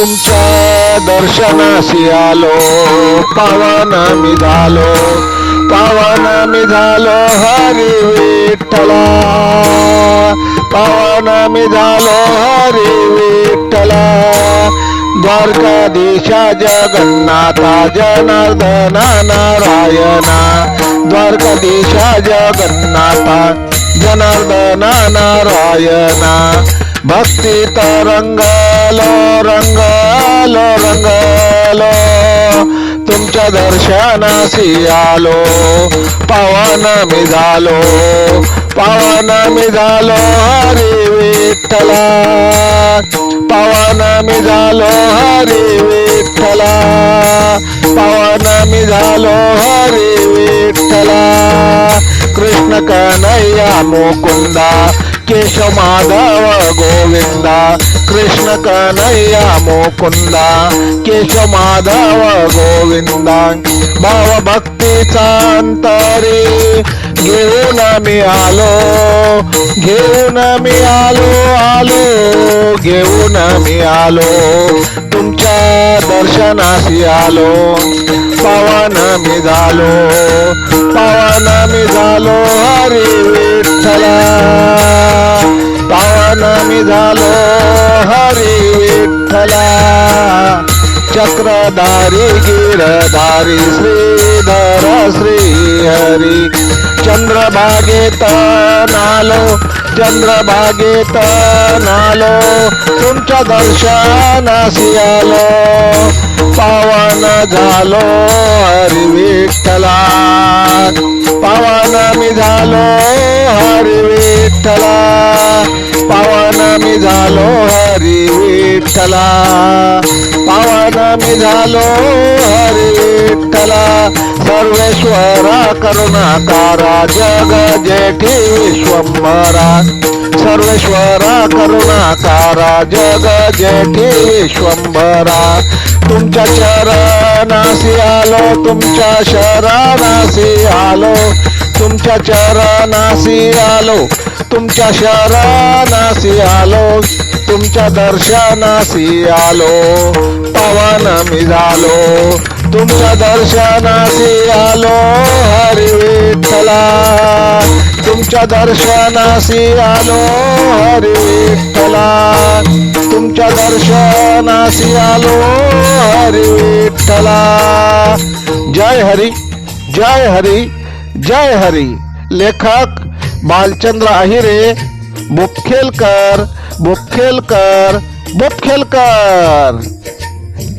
तुमच्या दर्शनाशी आलो पावन मी झालो पावन मी झालो हरी विठ्ठला. पावन मी झालो हरी विठ्ठला. द्वारकाधीशा जगन्नाथा जनार्दना नारायणा. द्वारकाधीशा जगन्नाथा जनार्दना नारायणा. भक्ती तरंगलो रंगलो रंगलो. तुमच्या दर्शनासी आलो पावन मी झालो. पावन मी झालो हरी विठ्ठला. पावन मी झालो हरी विठ्ठला. पावन मी झालो हरी विठ्ठला. कृष्ण कन्हैया मुकुंदा केशव माधव गोविंदा कृष्ण कन्हैया मुकुंदा केशव माधव गोविंदा भावभक्तीचा अंतरी घेऊन मी आलो घेऊन मी आलो आलो घेऊन मी आलो तुमच्या दर्शनासी आलो पावन मी झालो पावन मी झालो हरी झालो हरी विठ्ठला. चक्रधारी गिरधारी श्रीधर श्री हरी. चंद्रभागेत नालो चंद्रभागेत नालो तुमच्या दर्शनासी आलो. पावन झालो हरी विठ्ठला. पावन मी झालो हरी विठ्ठला. पावन मी झालो हरी विठ्ठला. पावन मी झालो हरी विठ्ठला. सर्वेश्वरा करुणाकारा जग जेठी विश्वंभरा सर्वेश्वरा करुणाकारा जग जेठी विश्वंभरा तुमच्या चरणासी आलो तुमच्या शरणासी आलो. तुमच्या चरणासी आलो तुमच्या शरणासी आलो तुमच्या दर्शनासी आलो पवन मी झालो तुमच्या दर्शनासी आलो हरी विठ्ठला. तुमच्या दर्शनासी आलो हरी विठ्ठला. तुमच्या दर्शनासी आलो हरी विठ्ठला. जय हरी जय हरी. जय हरी. लेखक बालचंद्र अहिरे बुपखेलकर बुपखेलकर बुपखेलकर.